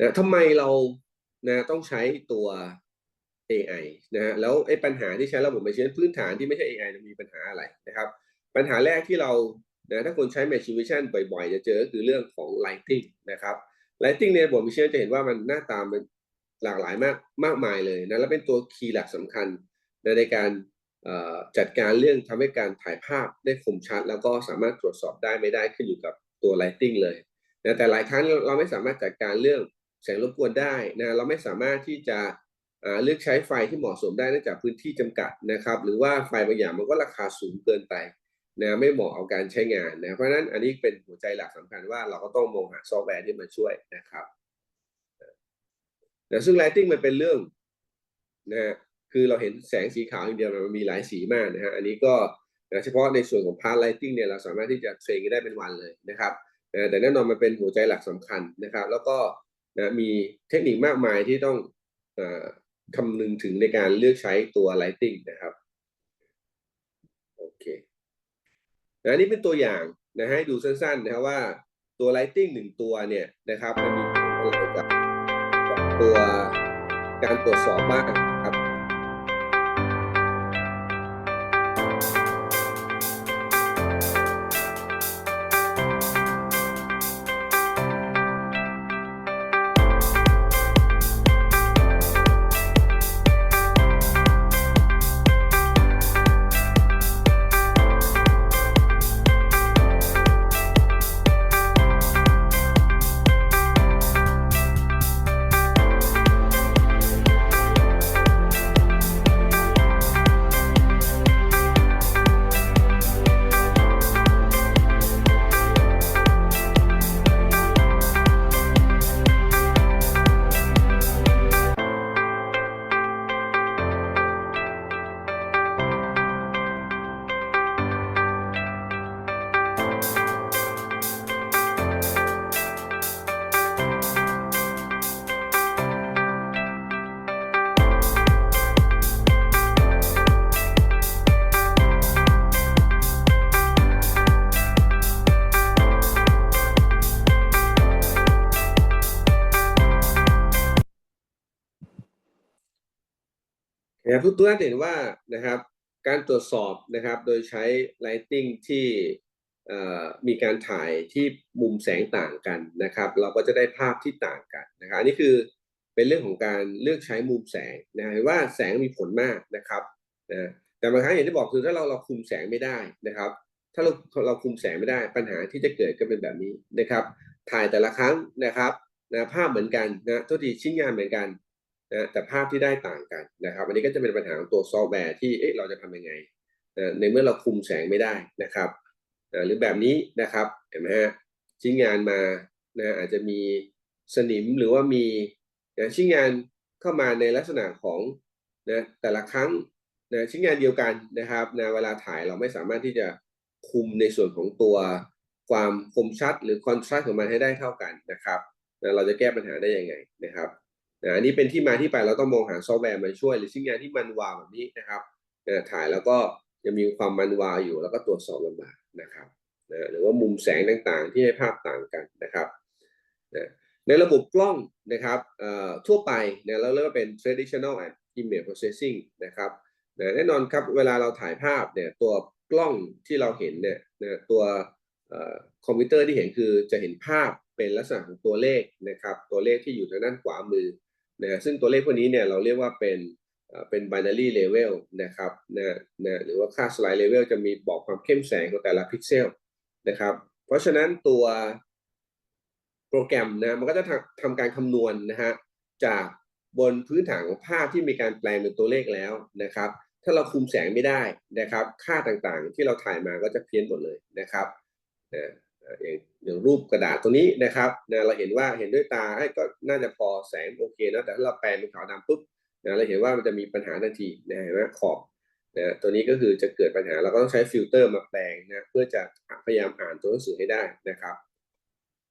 นะทำไมเรานะต้องใช้ตัว AI นะฮะแล้วไอ้ปัญหาที่ใช้ระบบ Machine พื้นฐานที่ไม่ใช่ AI มันมีปัญหาอะไรนะครับ ปัญหาแรกที่เรานะถ้าคนใช้ Machine Vision บ่อยๆ จะเจอก็คือเรื่องของ Lighting นะครับ Lighting ในระบบ Machine จะเห็นว่ามันหน้าตามันหลากหลายมากมากมายเลยนะแล้วเป็นตัวคีย์หลักสำคัญนะในการจัดการเรื่องทำให้การถ่ายภาพได้คมชัด แล้วก็สามารถตรวจสอบได้ไม่ได้ขึ้นอยู่กับตัว Lighting เลยนะแต่หลายครั้งเราไม่สามารถจัดการเรื่อง แสงรบกวนได้นะเราไม่สามารถที่จะเลือกใช้ไฟที่เหมาะสมได้เนื่องจากพื้นที่จำกัดนะครับ หรือว่าไฟบางอย่างมันก็ราคาสูงเกินไปนะไม่เหมาะเอาการใช้งานนะเพราะฉะนั้นอันนี้เป็นหัวใจหลักสำคัญว่าเราก็ต้องมองหาซอฟต์แวร์ที่มาช่วยนะครับนะซึ่ง Lighting มันเป็นเรื่องนะคือเราเห็นแสงสีขาวอย่างเดียวมันมีหลายสีมากนะฮะอันนี้ก็นะเฉพาะในส่วนของ Part Lighting เนี่ยเราสามารถที่จะเทรนได้เป็นวันเลยนะครับแต่แน่นอนมันเป็นหัวใจหลักสำคัญนะครับ แล้วก็ นะมีเทคนิคมากมายที่ต้องอคำนึงถึงในการเลือกใช้ตัว Lighting นะครับโอเคนะนี่เป็นตัวอย่างนะให้ดูสั้นๆนะครับว่าตัว Lighting หนึ่งตัวเนี่ยนะครับมันมีอะไรกับตัวการตรวจสอบบ้างครับ นะครับทุกท่านเห็นว่านะครับการตรวจสอบนะครับโดยใช้ lighting ที่มีการถ่ายที่มุมแสงต่างกันนะครับ เราก็จะได้ภาพที่ต่างกันนะครับอันนี้คือเป็นเรื่องของการเลือกใช้มุมแสงนะเห็นว่าแสงมีผลมากนะครับนะแต่บางครั้งอย่างที่บอกคือถ้าเราเราคุมแสงไม่ได้นะครับ ถ้าเราเราคุมแสงไม่ได้ ปัญหาที่จะเกิดก็เป็นแบบนี้นะครับ ถ่ายแต่ละครั้งนะครับนะภาพเหมือนกันนะทุกทีชิ้นงานเหมือนกัน นะแต่ภาพที่ได้ต่างกันนะครับ อันนี้ก็จะเป็นปัญหาของตัวซอฟต์แวร์ที่เอ๊ะเราจะทำยังไงนะในเมื่อเราคุมแสงไม่ได้นะครับนะหรือแบบนี้นะครับเห็นไหมฮะชิ้นงานมานะอาจจะมีสนิมหรือว่ามีนะชิ้นงานเข้ามาในลักษณะของนะแต่ละครั้งนะชิ้นงานเดียวกันนะครับนะเวลาถ่ายเราไม่สามารถที่จะคุมในส่วนของตัวความคมชัดหรือคอนทราสต์ของมันให้ได้เท่ากันนะครับนะเราจะแก้ปัญหาได้ยังไงนะครับ นะอันนี้เป็นที่มาที่ไปเราต้องมองหาซอฟต์แวร์มาช่วย หรือชิ้นงานที่มันวาวแบบนี้นะครับนะถ่ายแล้วก็ยังมีความมันวาวอยู่ แล้วก็ตรวจสอบลำบากนะครับนะหรือว่ามุมแสงต่างๆ ที่ให้ภาพต่างกันนะครับนะในระบบกล้องนะครับทั่วไปเนี่ยเราเรียกว่าเป็น traditional image processing นะครับนะแน่นอนครับเวลาเราถ่ายภาพเนี่ยตัวกล้องที่เราเห็นเนี่ยนะตัวคอมพิวเตอร์ที่เห็นคือจะเห็นภาพเป็นลักษณะของตัวเลขนะครับ ตัวเลขที่อยู่ทางด้านขวามือ นะซึ่งตัวเลขพวกนี้เนี่ยเราเรียกว่าเป็นเป็น binary level นะครับนะนะหรือว่าค่า slide level จะมีบอกความเข้มแสงของแต่ละพิกเซลนะครับ เพราะฉะนั้นตัวโปรแกรมนะมันก็จะทำทำการคำนวณนะฮะจากบนพื้นฐานของภาพที่มีการแปลงเป็นตัวเลขแล้วนะครับ ถ้าเราคุมแสงไม่ได้นะครับ ค่าต่างๆ ที่เราถ่ายมาก็จะเพี้ยนหมดเลยนะครับนะ อย่างรูปกระดาษตัวนี้นะครับนะเราเห็นว่าเห็นด้วยตาให้ก็น่าจะพอแสงโอเคนะแต่ถ้าเราแปลงเป็นขาวดำปุ๊บนะเราเห็นว่ามันจะมีปัญหาทันทีนะเห็นไหมขอบนะตัวนี้ก็คือจะเกิดปัญหาเราก็ต้องใช้ฟิลเตอร์มาแปลงนะเพื่อจะพยายามอ่านตัวหนังสือให้ได้นะครับ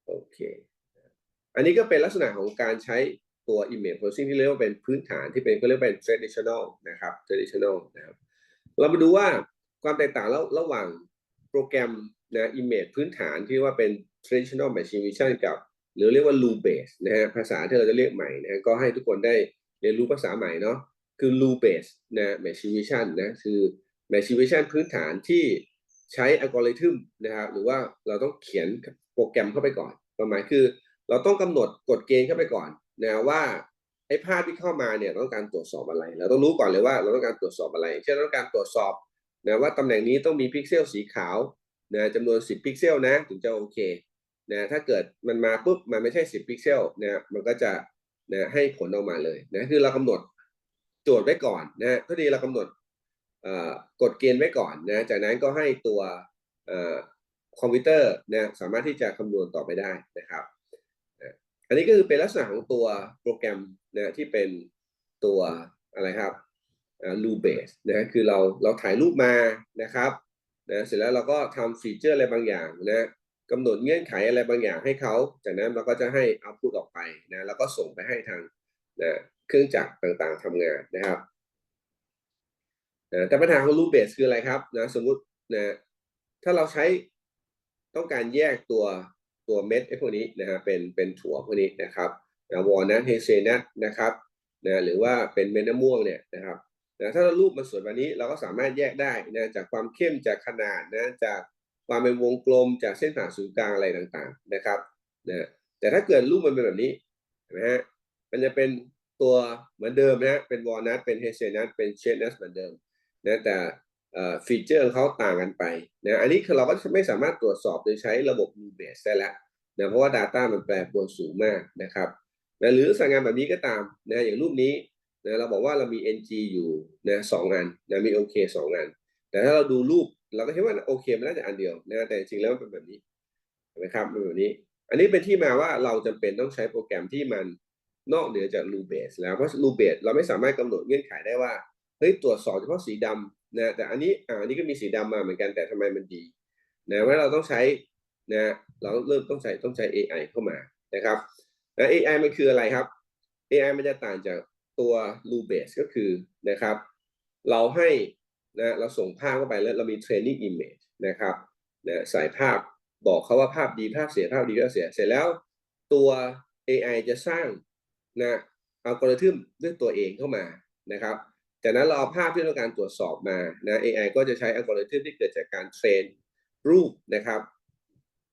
โอเคอันนี้ก็เป็นลักษณะของการใช้ตัว image processing ที่เรียกว่าเป็นพื้นฐานที่เป็นก็เรียกว่าเป็น traditional นะครับ traditional นะครับเรามาดูว่าความแตกต่างระหว่างโปรแกรม นะ image พื้นฐานที่ว่าเป็น traditional machine vision กับ หรือเรียกว่า rule base นะฮะภาษาที่เราจะเรียกใหม่นะฮะก็ให้ทุกคนได้เรียนรู้ภาษาใหม่เนาะคือ rule base นะ machine vision นะคือ machine vision พื้นฐานที่ใช้อัลกอริทึมนะครับหรือว่าเราต้องเขียนโปรแกรมเข้าไปก่อนความหมายคือ เราต้องกำหนดกฎเกณฑ์เข้าไปก่อนนะว่าไอ้ภาพที่เข้ามาเนี่ยต้องการตรวจสอบอะไร เราต้องรู้ก่อนเลยว่าเราต้องการตรวจสอบอะไร เช่นเราต้องการตรวจสอบนะว่าตำแหน่งนี้ต้องมีพิกเซลสีขาว นะจำนวน 10 พิกเซลนะถึงจะโอเคนะถ้าเกิดมันมาปุ๊บมันไม่ใช่ 10 พิกเซลนะมันก็จะนะให้ผลออกมาเลยนะคือเรากำหนดโจทย์ไว้ก่อนนะก็ดีเรากำหนดกฎเกณฑ์ไว้ก่อนนะจากนั้นก็ให้ตัวคอมพิวเตอร์นะสามารถที่จะคำนวณต่อไปได้นะครับอันนี้ก็คือเป็นลักษณะของตัวโปรแกรมนะที่เป็นตัวอะไรครับรูเบสนะคือเราเราถ่ายรูปมานะครับ นะเสร็จแล้วเราก็ทำฟีเจอร์อะไรบางอย่างนะกำหนดเงื่อนไขอะไรบางอย่างให้เขา จากนั้นเราก็จะให้เอาพุตออกไปนะแล้วก็ส่งไปให้ทางนะเครื่องจักรต่างๆทำงานนะครับนะแต่ปัญหาของรูเบสคืออะไรครับนะสมมุตินะถ้าเราใช้ต้องการแยกตัวตัวเม็ดไอ้พวกนี้นะฮะเป็นเป็นถั่วพวกนี้นะครับวอลนัทเฮเซนัทนะครับนะหรือว่าเป็นเม็ดมะม่วงเนี่ยนะครับ นะถ้าเรารูปมันสวยแบบนี้เราก็สามารถแยกได้นะจากความเข้มจากขนาดนะจากความเป็นวงกลมจากเส้นผ่าศูนย์กลางอะไรต่างๆนะครับนะแต่ถ้าเกิดรูปมันเป็นแบบนี้นะฮะมันจะเป็นตัวเหมือนเดิมนะเป็นวอลนัทเป็นเฮเซนัทเป็นเชนัทเหมือนเดิมนะแต่ฟีเจอร์ของเขาต่างกันไปนะอันนี้คือเราก็ไม่สามารถตรวจสอบโดยใช้ระบบ n u b a s e ได้แล้วนะเพราะว่า Data มันแปรปรวนสูงมากนะครับนะหรือสั่งงานแบบนี้ก็ตามนะอย่างรูปนี้ นะเราบอกว่าเรามี ng อยู่นะสองอันนะมี OK สองอัน แต่ถ้าเราดูรูปเราก็คิดว่าโอเคมันน่าจะอันเดียวนะแต่จริงแล้วมันเป็นแบบนี้นะครับเป็นแบบนี้ อันนี้เป็นที่มาว่าเราจำเป็นต้องใช้โปรแกรมที่มันนอกเหนือจาก r u b a s e แล้วเพราะ r u b a s e เราไม่สามารถกำหนดเงื่อนไขได้ว่าเฮ้ยตรวจสอบเฉพาะสีดำนะแต่อันนี้อ่าอันนี้ก็มีสีดำมาเหมือนกันแต่ทำไมมันดีนะว่าเราต้องใช้นะเราเริ่มต้องใช้ต้องใช้ AI เข้ามานะครับนะ AI มันคืออะไรครับ AI มันจะต่างจาก ตัว r u b a s e ก็คือนะครับ เราให้นะเราส่งภาพเข้าไปแล้วเรามี training image นะครับนะใส่ภาพบอกเขาว่าภาพดีภาพเสียภาพดีภาพเสียเสร็จแล้วตัว AI จะสร้างนะอัลกอริทึมด้วยตัวเองเข้ามานะครับ จากนั้นเราเอาภาพที่ต้องการตรวจสอบมานะ AI ก็จะใช้อัลกอริทึมที่เกิดจากการเทรนรูปนะครับ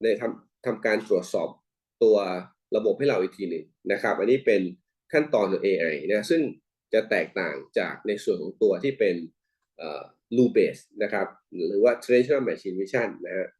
ในทำทำการตรวจสอบตัวระบบให้เราอีกทีหนึ่งนะครับ อันนี้เป็น ขั้นตอนของ AI นะซึ่งจะแตกต่างจากในส่วนของตัวที่เป็น rule based นะครับหรือว่า traditional machine vision นะฮะ